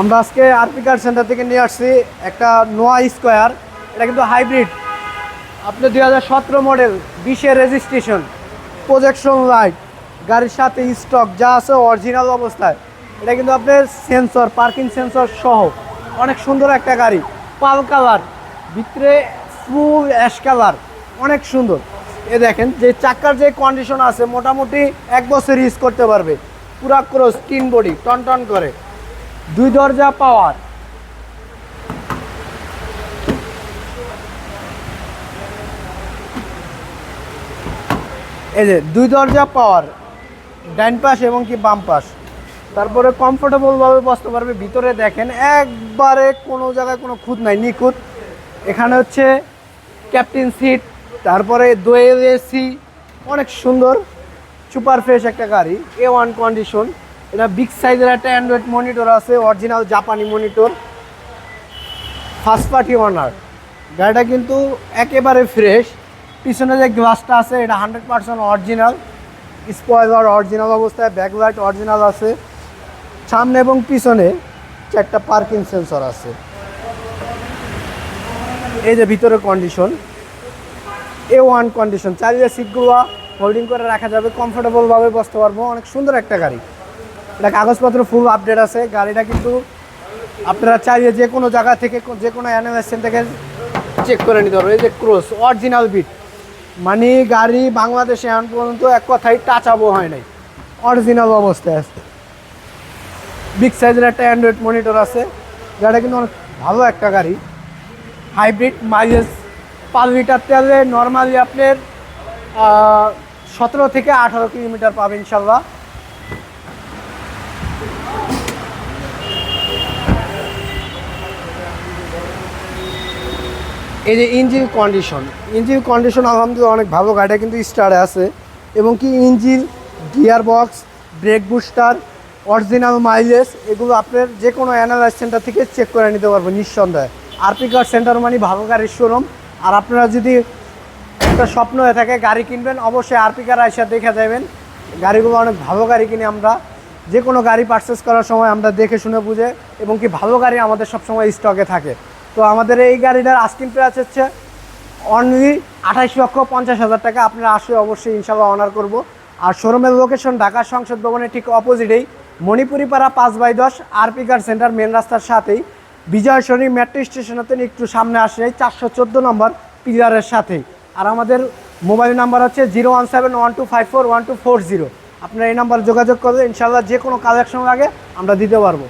আমরা আজকে আরপি কার সেন্টার থেকে নিয়ে আসছি একটা নোয়া স্কোয়ার এটা কিন্তু হাইব্রিড আপনি দুই হাজার সতেরো মডেল বিশে রেজিস্ট্রেশন প্রজেকশন লাইট গাড়ির সাথে স্টক যা আছে অরিজিনাল অবস্থায়। এটা কিন্তু আপনার সেন্সর পার্কিং সেন্সর সহ অনেক সুন্দর একটা গাড়ি। পাল কালার, ভিতরে ফুল অ্যাশ কালার অনেক সুন্দর। এ দেখেন, যে চাকার যে কন্ডিশন আছে, মোটামুটি এক বছর ইউজ করতে পারবে। পুরা ক্রস স্কিন বডি টন টন করে। দুই দরজা পাওয়ার। এই যে, দুই দরজা পাওয়ার ডাইন পাশ এবং কি বাম পাশ। তারপরে কমফোর্টেবলভাবে বসতে পারবে, ভিতরে দেখেন একবারে কোনো জায়গায় কোনো খুঁত নাই, নিখুঁত। এখানে হচ্ছে ক্যাপ্টেন সিট তারপরে দোয়েল এসি, অনেক সুন্দর সুপার ফ্রেশ একটা গাড়ি এ ওয়ান কন্ডিশন এটা বিগ সাইজের একটা অ্যান্ড্রয়েড মনিটর আছে অরিজিনাল জাপানি মনিটর ফার্স্ট পার্টি ওনার গাড়িটা কিন্তু একেবারে ফ্রেশ পিছনে যে গ্লাসটা আছে, এটা hundred percent original spoiler original অবস্থায় ব্যাকলাইট অরিজিনাল আছে। সামনে এবং পিছনে চারটা পার্কিং সেন্সর আছে। এই যে ভিতরে কন্ডিশন এ ওয়ান কন্ডিশন চারিদিকে সিটগুলো হোল্ডিং করে রাখা যাবে কমফোর্টেবলভাবে বসতে পারব। অনেক সুন্দর একটা গাড়ি। এটা কাগজপত্র ফুল আপডেট আছে। গাড়িটা কিন্তু আপনারা চাইলে যে কোনো জায়গা থেকে, যে কোনো অ্যানিমেশন থেকে চেক করে নিতে পারব এই যে ক্রস অরিজিনাল বিট মানে গাড়ি বাংলাদেশে এখন পর্যন্ত এক কথাই টাচাবো হয় নাই। অরিজিনাল অবস্থায় আছে। বিগ সাইজের একটা অ্যান্ড্রয়েড মনিটর আছে। গাড়িটা কিন্তু অনেক ভালো একটা গাড়ি। হাইব্রিড মাইলেজ পার লিটার তেলে নর্মালি আপনার সতেরো থেকে আঠারো কিলোমিটার পাবে ইনশাল্লাহ। এই যে ইঞ্জিন কন্ডিশন ইঞ্জিন কন্ডিশন আলহামদুলিল্লাহ অনেক ভালো গাড়িটা কিন্তু স্টারে আছে। এবং কি engine gear box brake booster original mileage এগুলো আপনার যে কোনো অ্যানালাইজ সেন্টার থেকে চেক করে নিতে পারব নিঃসন্দেহে। আরপি কার সেন্টার মানে ভালো গাড়ির শোরুম আর আপনারা যদি একটা স্বপ্ন হয়ে থাকে গাড়ি কিনবেন, অবশ্যই আরপি কার আইসা দেখে যাবেন। গাড়িগুলো অনেক ভালো গাড়ি কিনে আমরা। যে কোনো গাড়ি পারচেস করার সময় আমরা দেখে শুনে বুঝে, এবং কি ভালো গাড়ি আমাদের সবসময় স্টকে থাকে। তো আমাদের এই গাড়িটার আস্কিং প্রাইস হচ্ছে অনলি আঠাইশ লক্ষ পঞ্চাশ হাজার টাকা। আপনারা আসলে অবশ্যই ইনশাল্লাহ অনার করব। আর শোরুমের লোকেশন ঢাকা সংসদ ভবনের ঠিক অপোজিটেই মণিপুরি পাড়া পাঁচ বাই দশ আরপি কার সেন্টার মেন রাস্তার সাথেই। বিজয় শরী মেট্রো স্টেশন হতে একটু সামনে আসে চারশো চোদ্দ নম্বর পিলারের সাথেই। আর আমাদের মোবাইল নাম্বার হচ্ছে zero one seven one two five four one two four zero. আপনারা এই নাম্বার যোগাযোগ করলে ইনশাল্লাহ যে কোনো কালেকশন লাগে আমরা দিতে পারব।